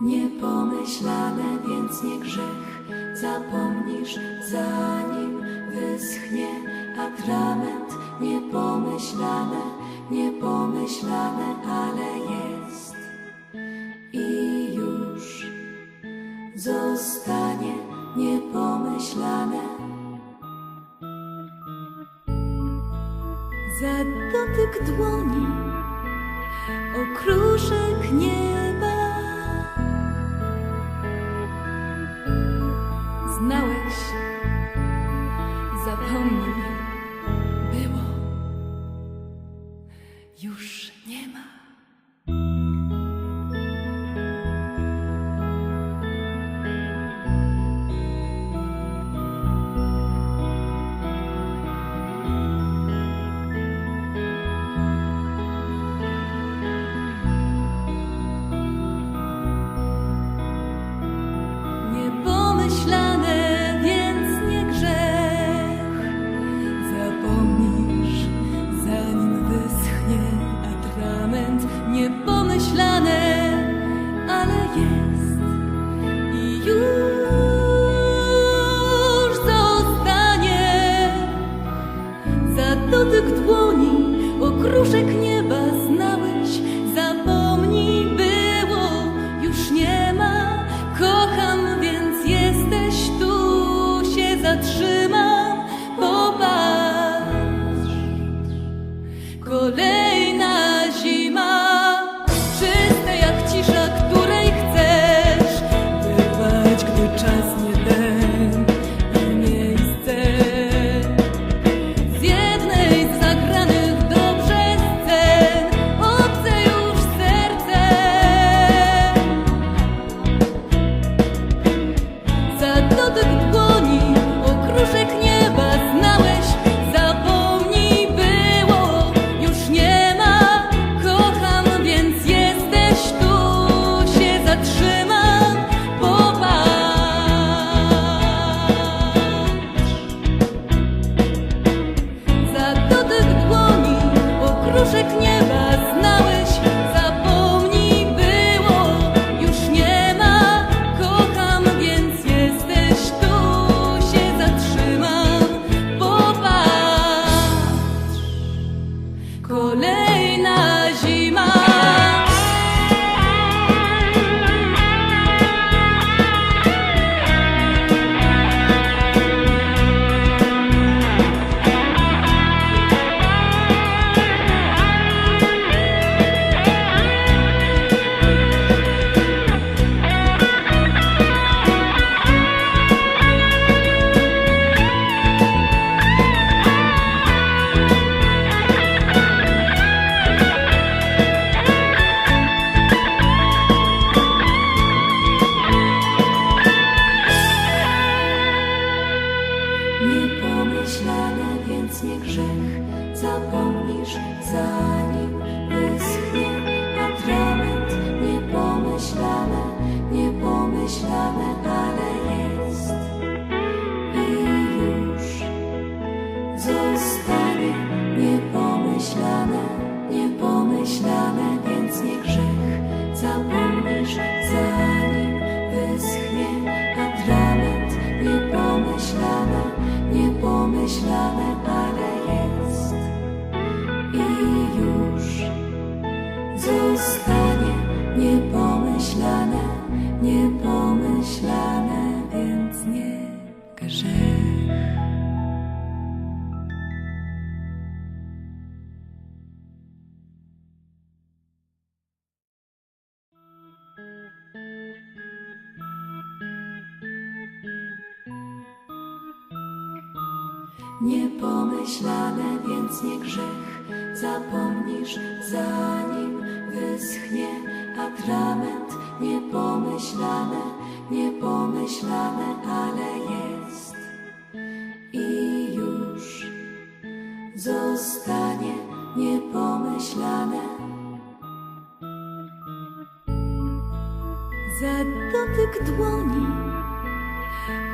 Niepomyślane, więc nie grzech, zapomnisz zanim wyschnie atrament. Niepomyślane, niepomyślane, ale jest i już zostanie niepomyślane. Za dotyk dłoni okruszek nieba zapomnisz zanim wyschnie atrament. Niepomyślane, niepomyślane, ale jest i już zostanie niepomyślane, niepomyślane, więc nie grzech, niepomyślane, niepomyślane, więc nie grzech. Niepomyślane, więc nie grzech, zapomnisz zanim wyschnie atrament. Niepomyślane, niepomyślane, ale jest i już zostanie niepomyślane. Za dotyk dłoni,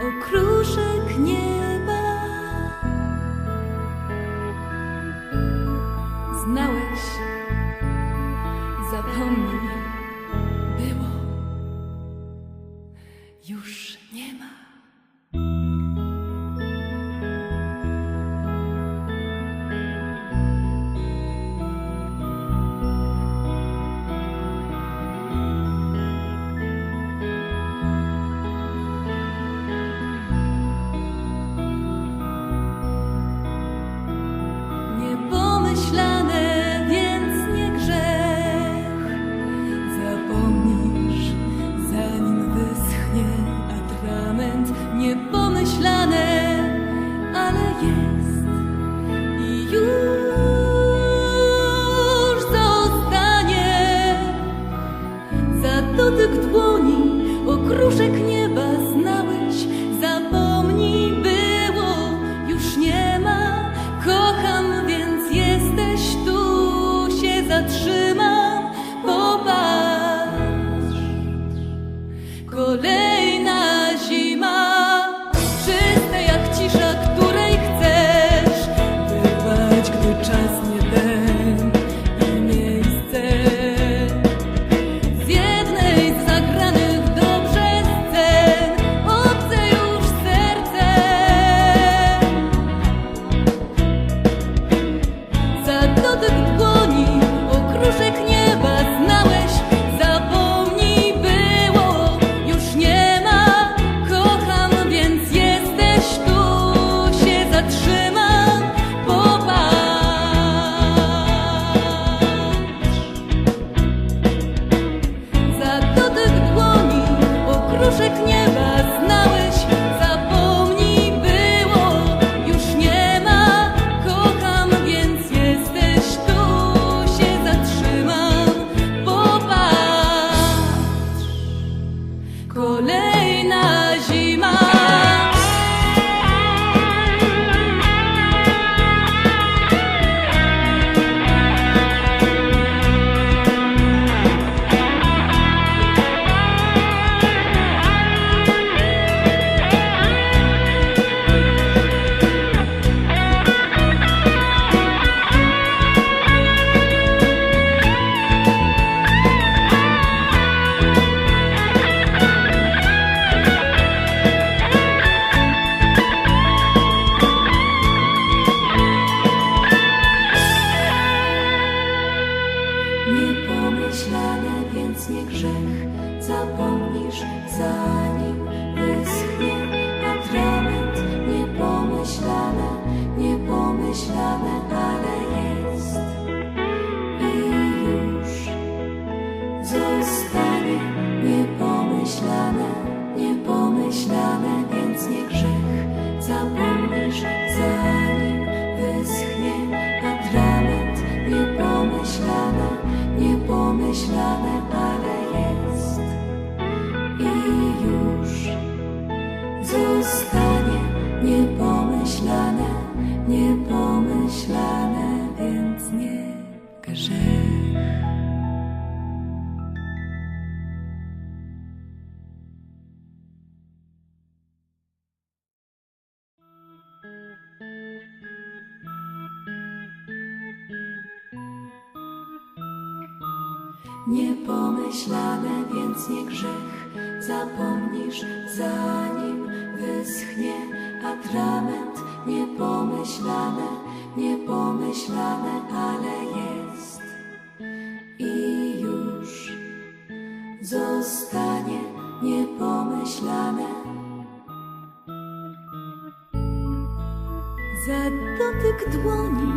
okruszek nieba. Znałeś, dotyk dłoni, okruszek nie umrzesz, zanim wyschnie a atrament niepomyślane, niepomyślane, ale jest i już zostało. Niepomyślane, więc nie grzech, zapomnisz zanim wyschnie atrament. Niepomyślane, niepomyślane, ale jest i już zostanie niepomyślane. Za dotyk dłoni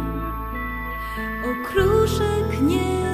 okruszek nie